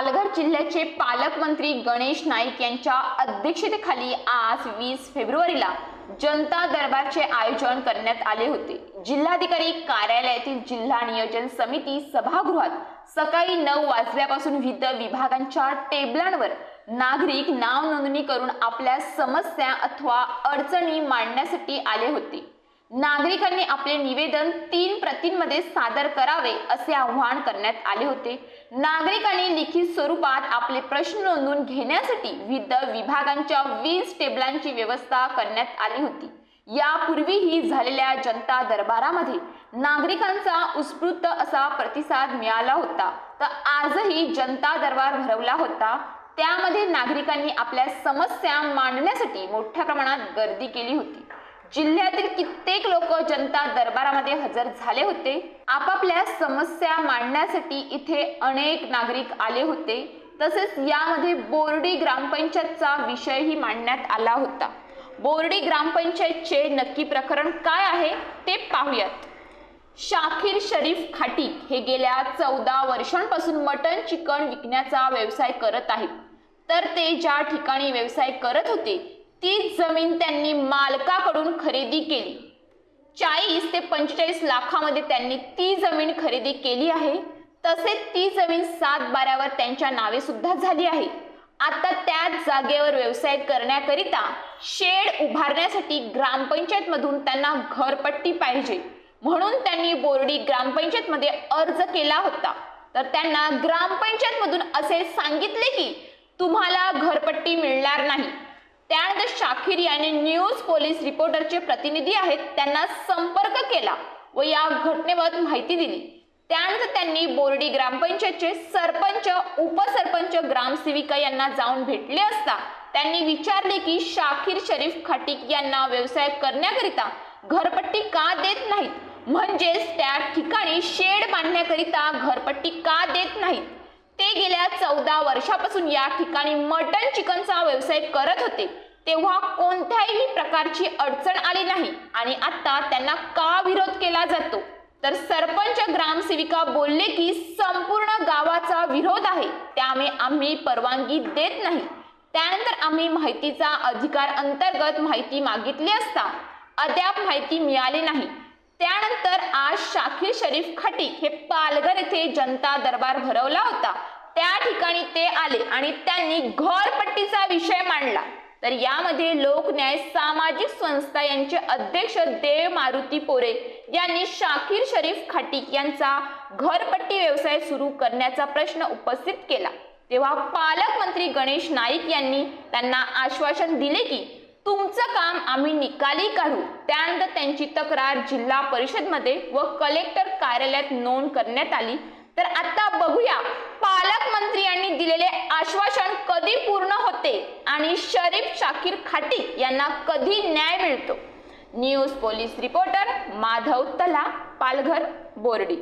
पालघर जिल्ह्याचे पालकमंत्री गणेश नाईक यांच्या अध्यक्षतेखाली आज वीस फेब्रुवारीला जनता दरबारचे आयोजन करण्यात आले होते. जिल्हाधिकारी कार्यालयातील जिल्हा नियोजन समिती सभागृहात सकाळी नऊ वाजल्यापासून विविध विभागांच्या टेबलांवर नागरिक नाव नोंदणी करून आपल्या समस्या अथवा अडचणी मांडण्यासाठी आले होते. नागरिकांनी आपले निवेदन तीन प्रतींमध्ये सादर करावे असे आवाहन करण्यात आले होते. नागरिकांनी लिखित स्वरूपात आपले प्रश्न नोंदवून घेण्यासाठी विविध विभागांच्या वीस टेबलांची व्यवस्था करण्यात आली होती. यापूर्वीही झालेल्या जनता दरबारामध्ये नागरिकांचा उत्स्फूर्त असा प्रतिसाद मिळाला होता. तर आजही जनता दरबार भरवला होता. त्यामध्ये नागरिकांनी आपल्या समस्या मांडण्यासाठी मोठ्या प्रमाणात गर्दी केली होती. जिल्ह्यातील कित्येक लोक जनता दरबारामध्ये हजर झाले होते. आपापल्या समस्या मांडण्यासाठी इथे अनेक नागरिक आले होते. तसेच यामध्ये बोर्डी ग्रामपंचायतचा विषयही मांडण्यात आला होता. बोर्डी ग्रामपंचायतचे नक्की प्रकरण काय आहे ते पाहूयात. शाखीर शरीफ खाटी हे गेल्या चौदा वर्षांपासून मटन चिकन विकण्याचा व्यवसाय करत आहेत. तर ते ज्या ठिकाणी व्यवसाय करत होते तीच जमीन त्यांनी मालकाकडून खरेदी केली. चाळीस ते पंचेचाळीस लाखामध्ये त्यांनी ती जमीन खरेदी केली आहे. तसेच ती जमीन सात बाऱ्यावर त्यांच्या नावे सुद्धा झाली आहे. आता त्याच जागेवर व्यवसाय करण्याकरिता शेड उभारण्यासाठी ग्रामपंचायतमधून त्यांना घरपट्टी पाहिजे. म्हणून त्यांनी बोर्डी ग्रामपंचायतमध्ये अर्ज केला होता. तर त्यांना ग्रामपंचायतमधून असे सांगितले की तुम्हाला घरपट्टी मिळणार नाही. त्यानंतर शाखीर याने न्यूज पोलीस रिपोर्टरचे प्रतिनिधी आहेत त्यांना संपर्क केला व या घटनेबाबत माहिती दिली. त्यानंतर त्यांनी बोर्डी ग्रामपंचायतचे सरपंच उपसरपंच ग्रामसेविका यांना जाऊन भेटले असता त्यांनी विचारले की शाखीर शरीफ खाटीक यांना व्यवसाय करण्याकरिता घरपट्टी का देत नाहीत? म्हणजेच त्या ठिकाणी शेड बांधण्याकरिता घरपट्टी का देत नाहीत? ते गेल्या चौदा वर्षापासून या ठिकाणी मटन चिकनचा व्यवसाय करत होते. तेव्हा कोणत्याही प्रकारची अडचण आली नाही आणि आता त्यांना का विरोध केला जातो? तर सरपंच ग्रामसेविका बोलले की संपूर्ण गावाचा विरोध आहे. त्यामुळे आम्ही परवानगी देत नाही. त्यानंतर आम्ही माहितीचा अधिकार अंतर्गत माहिती मागितली असता अद्याप माहिती मिळाली नाही. त्यानंतर आज शाखीर शरीफ खटी हे पालघर येथे जनता दरबार भरवला होता. त्या ठिकाणी ते आले आणि त्यांनी घरपट्टीचा विषय मांडला. तर यामध्ये लोकन्याय सामाजिक संस्था यांचे अध्यक्ष देव मारुती पोरे यांनी शाखीर शरीफ खाटीक यांचा घरपट्टी व्यवसाय सुरू करण्याचा प्रश्न उपस्थित केला. तेव्हा पालकमंत्री गणेश नाईक यांनी त्यांना आश्वासन दिले की तुमचं काम आम्ही निकाली काढू. त्यानंतर त्यांची तक्रार जिल्हा परिषदमध्ये व कलेक्टर कार्यालयात नोंद करण्यात आली. तर आता बघूया पालकमंत्री यांनी दिलेले आश्वासन कधी पूर्ण होते आणि शरीफ शाकीर खाटिक यांना कधी न्याय मिळतो? न्यूज पोलीस रिपोर्टर माधव तला पालघर बोर्डी.